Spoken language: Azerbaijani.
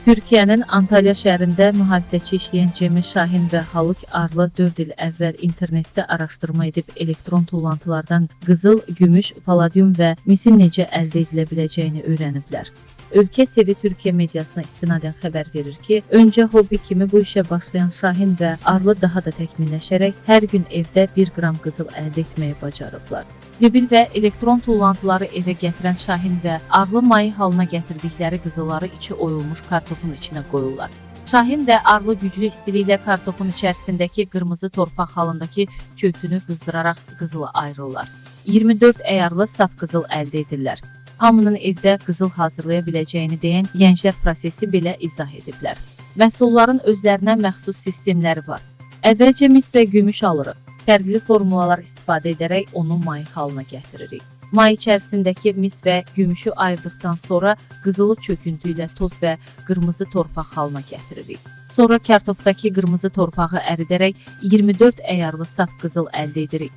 Türkiyənin Antalya şəhərində mühafizəçi işləyən Cemil Şahin və Haluk Arlı 4 il əvvəl internetdə araşdırma edib elektron tullantılardan qızıl, gümüş, palladium və misin necə əldə edilə biləcəyini öyrəniblər. Ölkə TV Türkiyə mediasına istinadən xəbər verir ki, öncə hobbi kimi bu işə başlayan Şahin və Arlı daha da təkmilləşərək hər gün evdə 1 qram qızıl əldə etməyi bacarıblar. Zibil və elektron tullantıları evə gətirən Şahin və Arlı mayı halına gətirdikləri qızılları içi oyulmuş kartofun içinə qoyurlar. Şahin və Arlı güclü istiliklə kartofun içərisindəki qırmızı torpaq halındakı çökünü qızdıraraq qızılı ayırırlar. 24 əyarlı saf qızıl əldə edirlər. Hamının evdə qızıl hazırlaya biləcəyini deyən gənclər prosesi belə izah ediblər. Məhsulların özlərinə məxsus sistemləri var. Əvvəlcə mis və gümüş alırıq. Fərqli formulalar istifadə edərək onu may halına gətiririk. May içərisindəki mis və gümüşü ayırdıqdan sonra qızılı çöküntü ilə toz və qırmızı torpaq halına gətiririk. Sonra kartofdakı qırmızı torpağı əridərək 24 əyarlı saf qızıl əldə edirik.